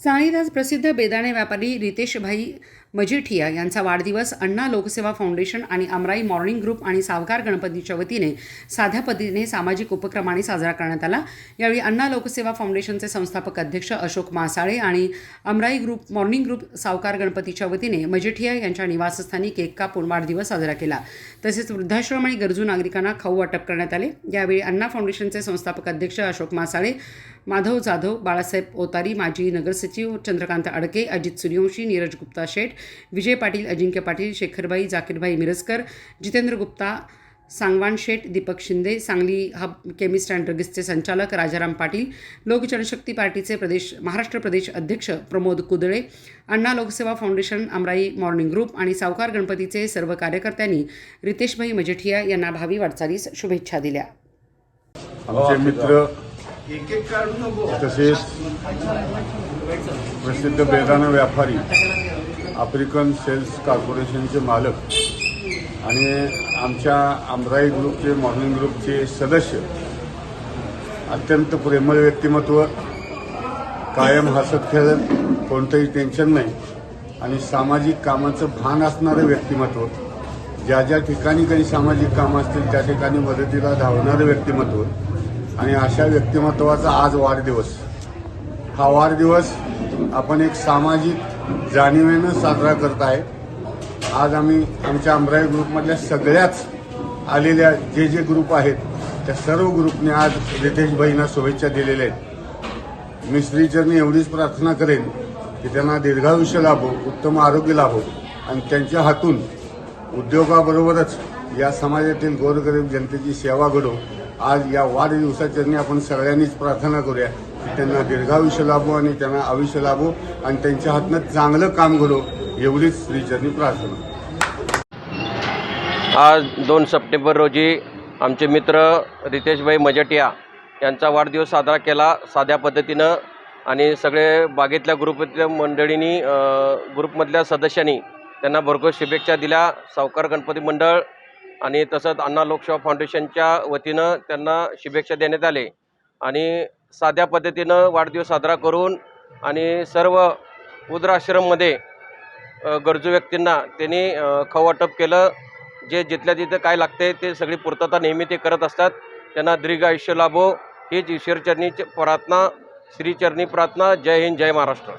सांगलीत आज प्रसिद्ध बेदाणे व्यापारी रितेशभाई मजिठिया यांचा वाढदिवस अण्णा लोकसेवा फाउंडेशन आणि अमराई मॉर्निंग ग्रुप आणि सावकार गणपतीच्या वतीने साध्या पद्धतीने सामाजिक उपक्रमाने साजरा करण्यात आला. यावेळी अण्णा लोकसेवा फाउंडेशनचे संस्थापक अध्यक्ष अशोक मासाळे आणि अमराई ग्रुप मॉर्निंग ग्रुप सावकार गणपतीच्या वतीने मजिठिया यांच्या निवासस्थानी केक कापून वाढदिवस साजरा केला. तसेच वृद्धाश्रम आणि गरजू नागरिकांना खाऊ वाटप करण्यात आले. यावेळी अण्णा फाउंडेशनचे संस्थापक अध्यक्ष अशोक मासाळे माधव जाधव बाळासाहेब ओतारी माजी नगरसचिव Chandrakant Adke Ajit Suryavanshi Neeraj Gupta Sheth Vijay Patil Ajinkya Patil Shekharbhai Jakirbhai Mirajkar Jitendra Gupta Sangwan Sheth Deepak Shinde Sangli hub chemist and ड्रगिस्टचे संचालक राजाराम पाटील लोक जनशक्ती पार्टीचे प्रदेश महाराष्ट्र प्रदेश अध्यक्ष प्रमोद कुदळे अण्णा लोकसेवा फाउंडेशन अमराई मॉर्निंग ग्रुप आणि सावकार गणपतीचे सर्व कार्यकर्त्यांनी रितेशभाई मजेठिया यांना भावी वाटचालीस शुभेच्छा दिल्या. आमचे मित्र तसेच प्रसिद्ध बेदाणा व्यापारी आफ्रिकन सेल्स कॉर्पोरेशनचे मालक आणि आमच्या आमराई ग्रुपचे मॉर्निंग ग्रुपचे सदस्य अत्यंत प्रेमळ व्यक्तिमत्व कायम हसत खेळत कोणतंही टेन्शन नाही आणि सामाजिक कामाचं भान असणारं व्यक्तिमत्व ज्या ज्या ठिकाणी काही सामाजिक कामं असतील त्या ठिकाणी मदतीला धावणारं व्यक्तिमत्व आणि अशा व्यक्तिमत्वाचा आज वाढदिवस. हा वाढदिवस आपण एक सामाजिक जाणीवेनं साजरा करत आहे आज आम्ही आमच्या अमराई ग्रुपमधल्या सगळ्याच आलेल्या जे जे ग्रुप आहेत त्या सर्व ग्रुपने आज रितेशभाईंना शुभेच्छा दिलेल्या आहेत. मी श्रीचरणी एवढीच प्रार्थना करेन की त्यांना दीर्घायुष्य लाभो उत्तम आरोग्य लाभो आणि त्यांच्या हातून उद्योगाबरोबरच या समाजातील गोरगरीब जनतेची सेवा घडो. आज या वाढदिवसाचरणी आपण सगळ्यांनीच प्रार्थना करूया की त्यांना दीर्घायुष्य लाभो आणि त्यांना आयुष्य लाभो आणि त्यांच्या हातनं चांगलं काम करू एवढीच श्रीचरणी प्रार्थना. आज दोन सप्टेंबर रोजी आमचे मित्र रितेशभाई मजटिया यांचा वाढदिवस साजरा केला साध्या पद्धतीनं आणि सगळे बागेतल्या ग्रुपमधल्या मंडळींनी ग्रुपमधल्या सदस्यांनी त्यांना भरघोस शुभेच्छा दिल्या. सावकार गणपती मंडळ आणि तसंच अण्णा लोकसेवा फाउंडेशनच्या वतीनं त्यांना शुभेच्छा देण्यात आले. आणि साध्या पद्धतीनं वाढदिवस साजरा करून आणि सर्व उद्राश्रममध्ये गरजू व्यक्तींना त्यांनी खवाटप केलं. जे जिथल्या तिथं काय लागते ते सगळी पूर्तता नेहमी ते करत असतात. त्यांना दीर्घ आयुष्य लाभो. हीच ईश्वरचरणी प्रार्थना श्रीचरणी प्रार्थना. जय हिंद जय महाराष्ट्र.